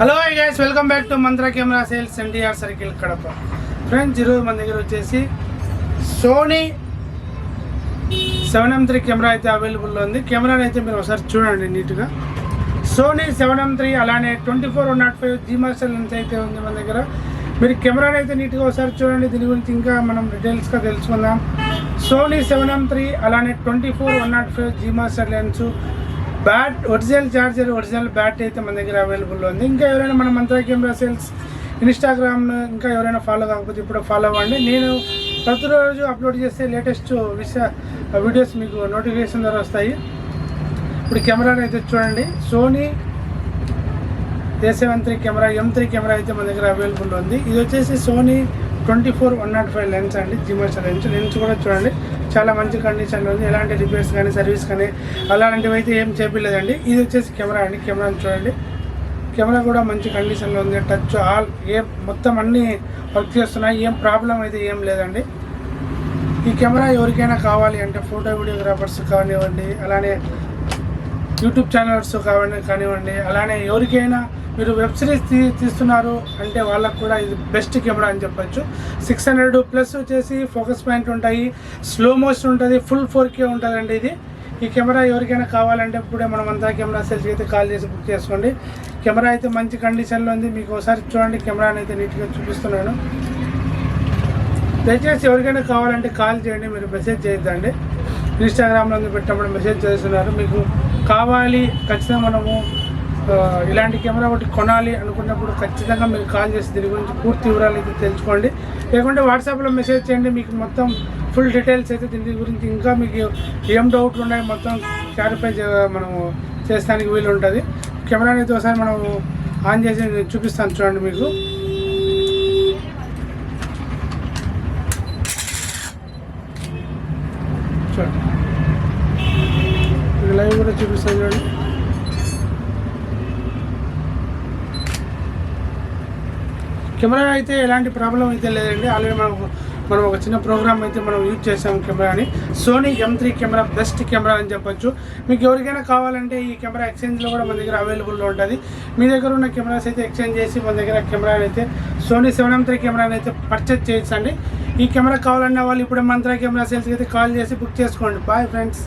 Hello guys welcome back to Mantra camera sales NTR circle Kadapa friends ఈరోజు మన దగ్గర వచ్చేసి Sony seven M three camera అయితే అవైలబుల్లో ఉంది. కెమెరాని అయితే మీరు ఒకసారి చూడండి నీట్గా సోనీ సెవెన్ ఎం త్రీ అలానే twenty four one nought five G master lens అయితే ఉంది మన దగ్గర. మీరు కెమెరాని అయితే నీట్గా ఒకసారి చూడండి. దీని గురించి ఇంకా మనం డీటెయిల్స్గా తెలుసుకుందాం. సోనీ సెవెన్ ఎం త్రీ అలానే twenty four one nought five G master lens bat original charger original bat అయితే మన దగ్గర అవైలబుల్ ఉంది. ఇంకా ఎవరైనా మన మంత్రా కెమెరా సేల్స్ ఇన్స్టాగ్రామ్ ఇంకా ఎవరైనా ఫాలో కాకపోతే ఇప్పుడు ఫాలో అవ్వండి. నేను ప్రతిరోజు అప్లోడ్ చేస్తే లేటెస్ట్ విషయ వీడియోస్ మీకు నోటిఫికేషన్ ద్వారా వస్తాయి. ఇప్పుడు కెమెరాని అయితే చూడండి. Sony A seven three camera M three camera అయితే మన దగ్గర అవైలబుల్ ఉంది. ఇది వచ్చేసి Sony twenty four one nought five lens అండి జిమర్స్ లెన్స్. లెన్స్ కూడా చూడండి. చాలా మంచి కండిషన్లో ఉంది. ఎలాంటి రిపేర్స్ కానీ సర్వీస్ కానీ అలాంటివి అయితే ఏం చేపలేదండి. ఇది వచ్చేసి కెమెరా అండి. కెమెరాని చూడండి. కెమెరా కూడా మంచి కండిషన్లో ఉంది. టచ్ ఆల్ ఏ మొత్తం అన్నీ వర్క్ చేస్తున్నాయి. ఏం ప్రాబ్లం అయితే ఏం లేదండి. ఈ కెమెరా ఎవరికైనా కావాలి అంటే ఫోటో వీడియోగ్రాఫర్స్ కానివ్వండి అలానే యూట్యూబ్ ఛానల్స్ కావండి కానివ్వండి అలానే ఎవరికైనా మీరు వెబ్ సిరీస్ తీ తీస్తున్నారు అంటే వాళ్ళకు కూడా ఇది బెస్ట్ కెమెరా అని చెప్పొచ్చు. సిక్స్ హండ్రెడ్ ప్లస్ వచ్చేసి ఫోకస్ పాయింట్ ఉంటాయి. స్లో మోషన్ ఉంటుంది ఫుల్ ఫోర్ కే ఉంటుందండి ఇది. ఈ కెమెరా ఎవరికైనా కావాలంటే ఇప్పుడే మనం అంతా కెమెరా సెల్స్కి అయితే కాల్ చేసి బుక్ చేసుకోండి. కెమెరా అయితే మంచి కండిషన్లో ఉంది. మీకు ఒకసారి చూడండి కెమెరాని అయితే నీట్గా చూపిస్తున్నాను. దయచేసి ఎవరికైనా కావాలంటే కాల్ చేయండి మీరు మెసేజ్ చేయొద్దండి. ఇన్స్టాగ్రామ్లో పెట్టినప్పుడు మెసేజ్ చేస్తున్నారు. మీకు కావాలి ఖచ్చితంగా మనము ఇలాంటి కెమెరా ఒకటి కొనాలి అనుకున్నప్పుడు ఖచ్చితంగా మీరు కాల్ చేసి దీని గురించి పూర్తి వివరాలు అయితే తెలుసుకోండి. లేకుంటే వాట్సాప్లో మెసేజ్ చేయండి మీకు మొత్తం ఫుల్ డీటెయిల్స్ అయితే దీని గురించి ఇంకా మీకు ఏం డౌట్లు ఉన్నాయి మొత్తం క్లారిఫై మనము చేస్తానికి వీలు ఉంటుంది. కెమెరాని అయితే ఒకసారి మనం ఆన్ చేసి చూపిస్తాను చూడండి మీకు. చూడండి. లైవ్ కూడా చూపిస్తాను చూడండి. కెమెరా అయితే ఎలాంటి ప్రాబ్లం అయితే లేదండి. ఆల్రెడీ మనం మనం ఒక చిన్న ప్రోగ్రామ్ అయితే మనం యూజ్ చేసాం కెమెరాని Sony M three camera best camera అని చెప్పొచ్చు. మీకు ఎవరికైనా కావాలంటే ఈ కెమెరా ఎక్స్చేంజ్లో కూడా మన దగ్గర అవైలబుల్లో ఉంటుంది. మీ దగ్గర ఉన్న కెమెరాస్ అయితే ఎక్స్చేంజ్ చేసి మన దగ్గర కెమెరా అయితే సోనీ సెవెన్ ఎం త్రీ కెమెరాని అయితే పర్చేజ్ చేయొచ్చండి. ఈ కెమెరా కావాలన్న వాళ్ళు ఇప్పుడు మంత్ర కెమెరా సేల్స్కి అయితే కాల్ చేసి బుక్ చేసుకోండి. Bye friends